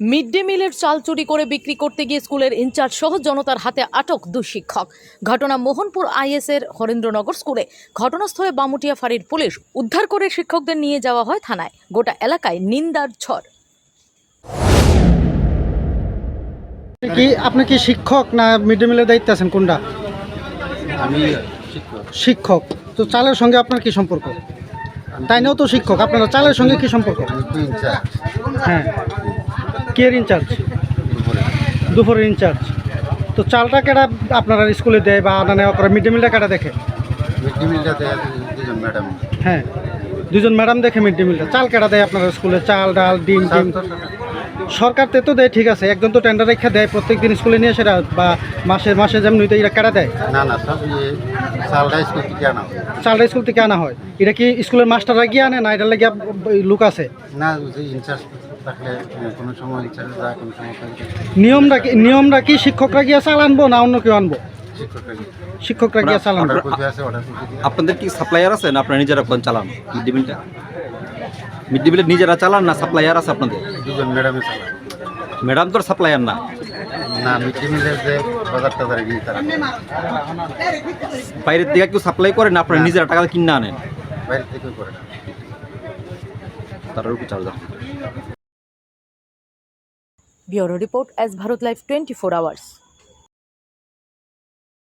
Mid day মিলের চাল চুরি করে বিক্রি করতে গিয়ে স্কুলের ইনচার্জ সহ জনতার হাতে আটক দুই শিক্ষক ঘটনা মোহনপুর আইএসের হরেন্দ্রনগর স্কুলে। ঘটনাস্থলে বামুটিয়া ফাঁড়ির পুলিশ উদ্ধার করে শিক্ষকদের নিয়ে যাওয়া হয় থানায়। গোটা এলাকায় নিন্দার ঝড়। আপনি কি আপনি কি শিক্ষক না মিড ডে মিলের দায়িত্বে আছেন? কোনটা? আমি শিক্ষক। শিক্ষক। তো চালের সঙ্গে আপনার কি সম্পর্ক? তাই নিয়েও তো শিক্ষক। আপনারা চালের সঙ্গে কি সম্পর্ক? হ্যাঁ। কে ইনচার্জ? দুপুরে দুপুরের ইনচার্জ। তো চালটা কেটা আপনারা স্কুলে দেয় বা আনা নেওয়া করে? মিড ডে মিলটা কেটা দেখে? মিড ডে মিলটা দেয় দুজন ম্যাডাম। হ্যাঁ। দুজন ম্যাডাম দেখে মিড ডে মিলটা। চাল কেটা দেয় আপনারা স্কুলে? চাল ডাল ডিম ডিম? সরকার তো দেয় ঠিক আছে। একজন তো টেন্ডার রেখা দেয় প্রত্যেক দিন স্কুলে নিয়ে সেটা বা মাসে মাসে যেমন হইতে এটা কেটা দেয়? না না সব ইয়ে চালটা স্কুল থেকে আনা হয়। চালটা স্কুল থেকে আনা হয়। এটা কি স্কুলের মাস্টাররা গিয়ে আনে না এটা লাগে লোক আছে? না ইনচার্জ। থাকলে কোনো সময় ইনচার্জ যায় কোনো সময় নিয়মটা কি নিয়মটা কি শিক্ষকরা গিয়ে চাল আনব না অন্য কেউ আনব? শিক্ষকরা গিয়ে চাল আনব অর্ডার করতে আছে অর্ডার করতে দিয়ে আপনাদের কি সাপ্লায়ার আছে না আপনারা নিজেরা কোন চালান? মিড ডে মিলটা? মিড ডে মিলে নিজেরা চালান না সাপ্লায়ার আছে আপনাদের? দুজন ম্যাডামে চালায় ম্যাডাম তো সাপ্লায়ার না? বাইরের দিকে কেউ সাপ্লাই করে না আপনারা নিজেরা টাকা কিনে আনেন? বাইরে থেকে করে না। তার উপর charge bureau report as Bharat life twenty four hours.